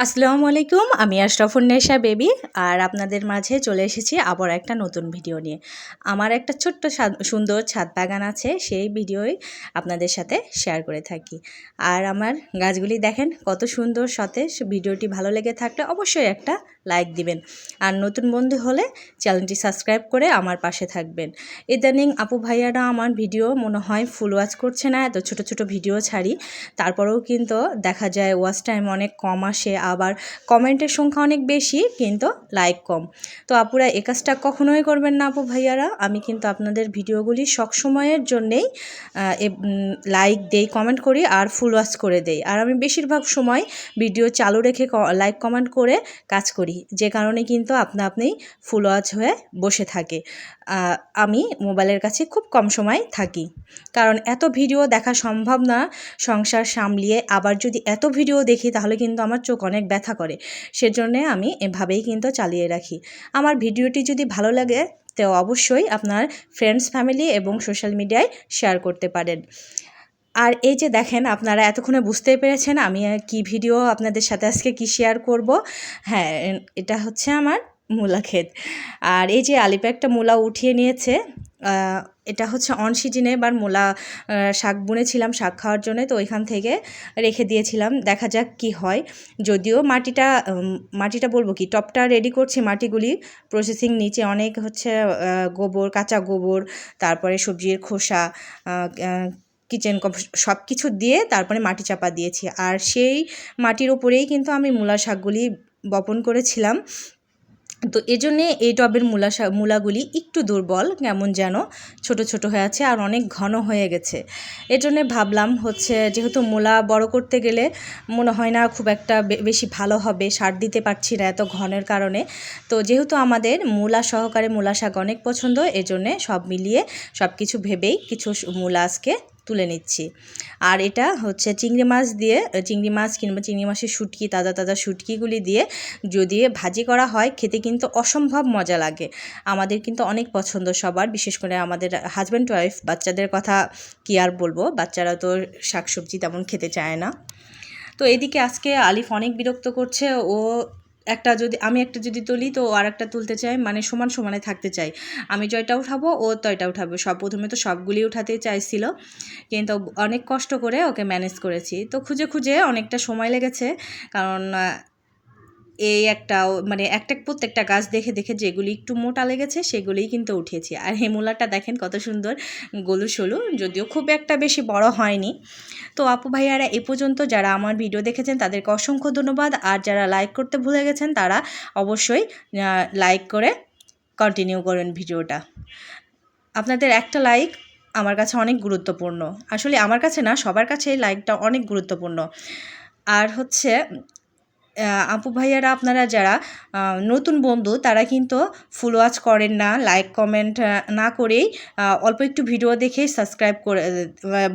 আসসালামু আলাইকুম, আমি আশরাফুন্নেশা বেবি আর আপনাদের মাঝে চলে এসেছি আবার একটা নতুন ভিডিও নিয়ে। আমার একটা ছোট্ট সুন্দর ছাদ বাগান আছে, সেই ভিডিওই আপনাদের সাথে শেয়ার করে থাকি। আর আমার গাছগুলি দেখেন, কত সুন্দর সতেজ। ভিডিওটি ভালো লেগে থাকলে অবশ্যই একটা লাইক দিবেন। আর নতুন বন্ধু হলে চ্যানেলটি সাবস্ক্রাইব করে আমার পাশে থাকবেন। ইদানিং আপু ভাইয়ারা আমার ভিডিও মনে হয় ফুল ওয়াচ করছে না, এত ছোট ছোট ভিডিও ছাড়ি। তারপরেও কিন্তু দেখা যায় ওয়াচ টাইম অনেক কম আসে আবার কমেন্টের সংখ্যা অনেক বেশি, কিন্তু লাইক কম। তো আপুরা, এ কাজটা কখনোই করবেন না আপু ভাইয়ারা। আমি কিন্তু আপনাদের ভিডিওগুলি সবসময়ের জন্যেই লাইক দেই কমেন্ট করি আর ফুল ওয়াচ করে দেই। আর আমি বেশিরভাগ সময় ভিডিও চালু রেখে লাইক কমেন্ট করে কাজ করি। যে কারণে কিন্তু আপনা আপনি ফুল ওয়াচ হয়ে বসে থাকে। আমি মোবাইলের কাছে খুব কম সময় থাকি। কারণ এত ভিডিও দেখা সম্ভব না সংসার সামলিয়ে। আবার যদি এত ভিডিও দেখি, তাহলে কিন্তু আমার চোখ ব্যথা করে। সেজন্যে আমি এভাবেই কিন্তু চালিয়ে রাখি। আমার ভিডিওটি যদি ভালো লাগে, তো অবশ্যই আপনার ফ্রেন্ডস ফ্যামিলি এবং সোশ্যাল মিডিয়ায় শেয়ার করতে পারেন। আর এই যে দেখেন, আপনারা এতক্ষণে বুঝতেই পেরেছেন আমি কি ভিডিও আপনাদের সাথে আজকে কি শেয়ার করব। হ্যাঁ এটা হচ্ছে আমার মূলা ক্ষেত আর এই যে আলিপা একটা মূলা উঠিয়ে নিয়েছে এটা হচ্ছে অন সিজনে এবার মূলা শাক বুনেছিলাম, শাক খাওয়ার জন্য, তো ওইখান থেকে রেখে দিয়েছিলাম। দেখা যাক কি হয়। যদিও মাটিটা মাটিটা বলব কি, টপটা রেডি করছি মাটিগুলি প্রসেসিং নিচে অনেক হচ্ছে গোবর, কাঁচা গোবর, তারপরে সবজির খোসা কিচেন সব কিছু দিয়ে তারপরে মাটি চাপা দিয়েছি। আর সেই মাটির ওপরেই কিন্তু আমি মূলা শাকগুলি বপন করেছিলাম। তো এজন্যে এই টবের মূলা মূলাগুলি একটু দুর্বল, কেমন যেন ছোট ছোট হয়ে আছে আর অনেক ঘন হয়ে গেছে। এজন্যে ভাবলাম হচ্ছে যেহেতু মূলা বড় করতে গেলে মনে হয় না খুব একটা বেশি ভালো হবে, সার দিতে পারছি না এত ঘনের কারণে। তো যেহেতু আমাদের মূলা সহকারে মূলা শাক অনেক পছন্দ, এজন্যে সব মিলিয়ে সব কিছু ভেবেই কিছু মূলা আজকে তুলে নিচ্ছি। আর এটা হচ্ছে চিংড়ি মাছ দিয়ে, চিংড়ি মাছ কিংবা চিংড়ি মাছের শুটকি, তাজা তাজা শুটকিগুলি দিয়ে যদি ভাজি করা হয়, খেতে কিন্তু অসম্ভব মজা লাগে। আমাদের কিন্তু অনেক পছন্দ সবার, বিশেষ করে আমাদের হাজব্যান্ড ওয়াইফ বাচ্চাদের কথা কি আর বলব? বাচ্চারা তো শাকসবজি তেমন খেতে চায় না। তো এদিকে আজকে আলিফ অনেক বিরক্ত করছে, ও একটা যদি, আমি একটা যদি তুলি তো আর একটা তুলতে চাই মানে সমান সমানে থাকতে চাই আমি জয়টা উঠাবো, ও তয়টা উঠাবো। সব প্রথমে তো সবগুলি উঠাতে চাইছিল, কিন্তু অনেক কষ্ট করে ওকে ম্যানেজ করেছি। তো খুঁজে খুঁজে অনেকটা সময় লেগেছে, কারণ এই একটা মানে একটা প্রত্যেকটা গাছ দেখে দেখে যেগুলি একটু মোটা লেগেছে সেগুলিই কিন্তু উঠিয়েছি। আর হেমুলাটা দেখেন কত সুন্দর গলু সলু যদিও খুব একটা বেশি বড় হয়নি। তো আপু ভাইয়ারা এই পর্যন্ত যারা আমার ভিডিও দেখেছেন তাদেরকে অসংখ্য ধন্যবাদ। আর যারা লাইক করতে ভুলে গেছেন তারা অবশ্যই লাইক করে কন্টিনিউ করেন ভিডিওটা। আপনাদের একটা লাইক আমার কাছে অনেক গুরুত্বপূর্ণ। আসলে আমার কাছে না, সবার কাছে লাইকটা অনেক গুরুত্বপূর্ণ। আর হচ্ছে আপু ভাইয়ারা, আপনারা যারা নতুন বন্ধু, তারা কিন্তু ফুল ওয়াচ করেন না লাইক কমেন্ট না করেই অল্প একটু ভিডিও দেখেই সাবস্ক্রাইব করে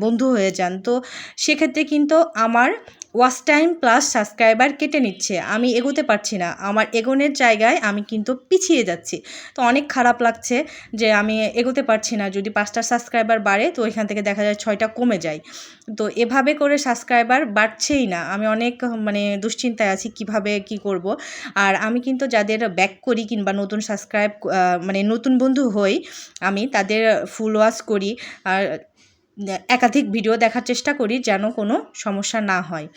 বন্ধু হয়ে যান। তো সেক্ষেত্রে কিন্তু আমার ওয়াচ টাইম প্লাস সাবস্ক্রাইবার কেটে নিচ্ছে। আমি এগোতে পারছি না। আমার এগোনের জায়গায় আমি কিন্তু পিছিয়ে যাচ্ছি। তো অনেক খারাপ লাগছে যে আমি এগোতে পারছি না। যদি পাঁচটা সাবস্ক্রাইবার বাড়ে, তো এখান থেকে দেখা যায় ছয়টা কমে যায়। তো এভাবে করে সাবস্ক্রাইবার বাড়ছেই না। আমি অনেক মানে দুশ্চিন্তায় আছি কীভাবে কি করব। আর আমি কিন্তু যাদের ব্যাক করি কিংবা নতুন সাবস্ক্রাইব মানে নতুন বন্ধু হই, আমি তাদের ফুল ওয়াশ করি। আর একাধিক ভিডিও দেখার চেষ্টা করি যেন কোনো সমস্যা না হয়।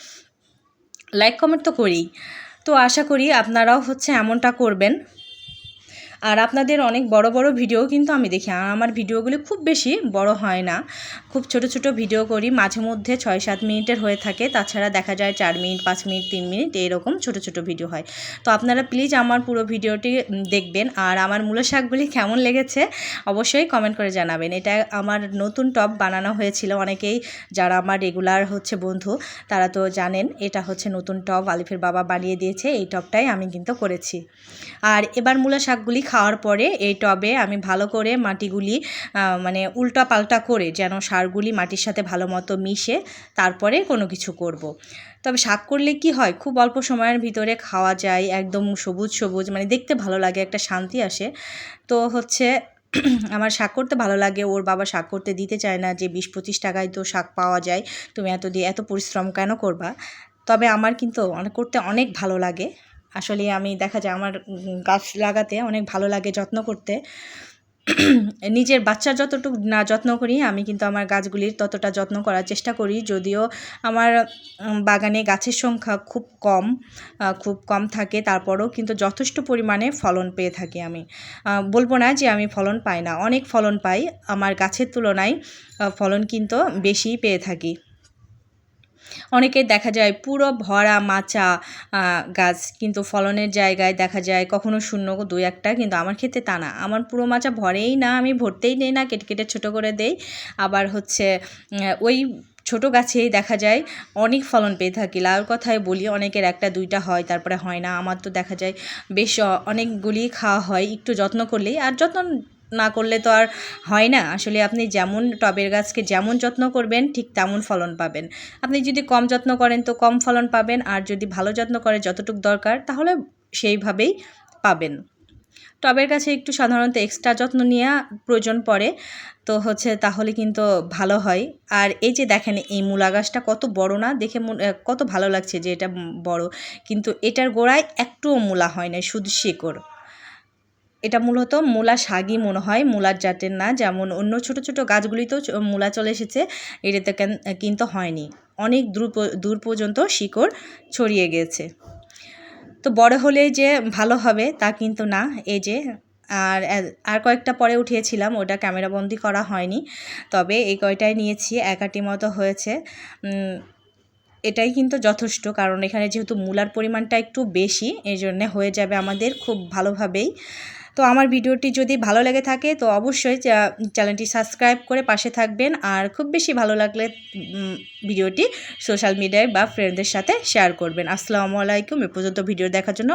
লাইক কমেন্ট তো করি। তো আশা করি আপনারাও হচ্ছে এমনটা করবেন। আর আপনাদের অনেক বড় বড় ভিডিও কিন্তু আমি দেখি, আর আমার ভিডিওগুলি খুব বেশি বড় হয় না। খুব ছোট ছোট ভিডিও করি, মাঝে মধ্যে ছয় সাত মিনিটের হয়ে থাকে, তাছাড়া দেখা যায় চার মিনিট, পাঁচ মিনিট, তিন মিনিট, এরকম ছোট ছোট ভিডিও হয়। তো আপনারা প্লিজ আমার পুরো ভিডিওটি দেখবেন, আর আমার মূলো শাকগুলি কেমন লেগেছে অবশ্যই কমেন্ট করে জানাবেন। এটা আমার নতুন টপ বানানো হয়েছিল অনেকেই, যারা আমার রেগুলার হচ্ছে বন্ধু, তারা তো জানেন, এটা হচ্ছে নতুন টপ, আলিফের বাবা বানিয়ে দিয়েছে, এই টপটাই আমি কিন্তু করেছি। আর এবার মূলা শাকগুলি খাওয়ার পরে এই টবে আমি ভালো করে মাটিগুলি মানে উল্টা পাল্টা করে যেন সারগুলি মাটির সাথে ভালো মতো মিশে তারপরে কোনো কিছু করব। তবে শাক করলে কি হয়? খুব অল্প সময়ের ভিতরে খাওয়া যায়, একদম সবুজ সবুজ মানে দেখতে ভালো লাগে, একটা শান্তি আসে। তো হচ্ছে আমার শাক করতে ভালো লাগে, ওর বাবা শাক করতে দিতে চায় না যে বিশ পঁচিশ টাকায় তো শাক পাওয়া যায়, তুমি এত দিয়ে এত পরিশ্রম কেন করবা? তবে আমার কিন্তু করতে অনেক ভালো লাগে। আসলে আমি দেখা যায় আমার গাছ লাগাতে অনেক ভালো লাগে যত্ন করতে। নিজের বাচ্চার যতটুকু না যত্ন করি, আমি কিন্তু আমার গাছগুলির ততটা যত্ন করার চেষ্টা করি। যদিও আমার বাগানে গাছের সংখ্যা খুব কম খুব কম থাকে, তারপরেও কিন্তু যথেষ্ট পরিমাণে ফলন পেয়ে থাকি আমি। বলব না যে আমি ফলন পাই না, অনেক ফলন পাই। আমার গাছের তুলনায় ফলন কিন্তু বেশিই পেয়ে থাকি। অনেকে দেখা যায় পুরো ভরা, মাচা গাছ কিন্তু ফলনের জায়গায় দেখা যায় কখনো শূন্য, দুই একটা কিন্তু আমার ক্ষেত্রে তা না। আমার পুরো মাচা ভরেই না, আমি ভরতেই নেই না, কেটে কেটে ছোটো করে দেই। আবার হচ্ছে ওই ছোট গাছেই দেখা যায় অনেক ফলন পেয়ে থাকি। লাউ কথায় বলি, অনেকের একটা, দুইটা হয়, তারপরে হয় না। আমার তো দেখা যায় বেশ অনেকগুলি খাওয়া হয়, একটু যত্ন করলেই। আর যত্ন না করলে তো আর হয় না। আসলে আপনি যেমন টবের গাছকে যেমন যত্ন করবেন, ঠিক তেমন ফলন পাবেন। আপনি যদি কম যত্ন করেন তো কম ফলন পাবেন, আর যদি ভালো যত্ন করে যতটুকু দরকার, তাহলে সেইভাবেই পাবেন। টবের কাছে একটু সাধারণত এক্সট্রা যত্ন নেওয়া প্রয়োজন পড়ে, তো হচ্ছে তাহলে কিন্তু ভালো হয়। আর এই যে দেখেন, এই মূলা গাছটা কত বড় না, দেখে কত ভালো লাগছে যে এটা বড়। কিন্তু এটার গোড়ায় একটুও মূলা হয় না শুধু শিকড়। এটা মূলত মূলা শাকই মনে হয়, মূলার জাতের না। যেমন অন্য ছোট ছোট গাছগুলিতেও মূলা চলে এসেছে এটাতে কেন- কিন্তু হয়নি। অনেক দূর দূর পর্যন্ত শিকড় ছড়িয়ে গেছে। তো বড় হলে যে ভালো হবে, তা কিন্তু না, এই যে আর আর কয়েকটা পরে উঠিয়েছিলাম, ওটা ক্যামেরাবন্দি করা হয়নি। তবে এই কয়টাই নিয়েছি, একাটি মতো হয়েছে। এটাই কিন্তু যথেষ্ট, কারণ এখানে যেহেতু মূলার পরিমাণটা একটু বেশি এই জন্যে হয়ে যাবে আমাদের খুব ভালোভাবেই। তো আমার ভিডিওটি যদি ভালো লেগে থাকে, তো অবশ্যই চ্যানেলটি সাবস্ক্রাইব করে পাশে থাকবেন। আর খুব বেশি ভালো লাগলে ভিডিওটি সোশ্যাল মিডিয়ায় বা ফ্রেন্ডদের সাথে শেয়ার করবেন। আসসালামু আলাইকুম। এ পর্যন্ত ভিডিও দেখার জন্য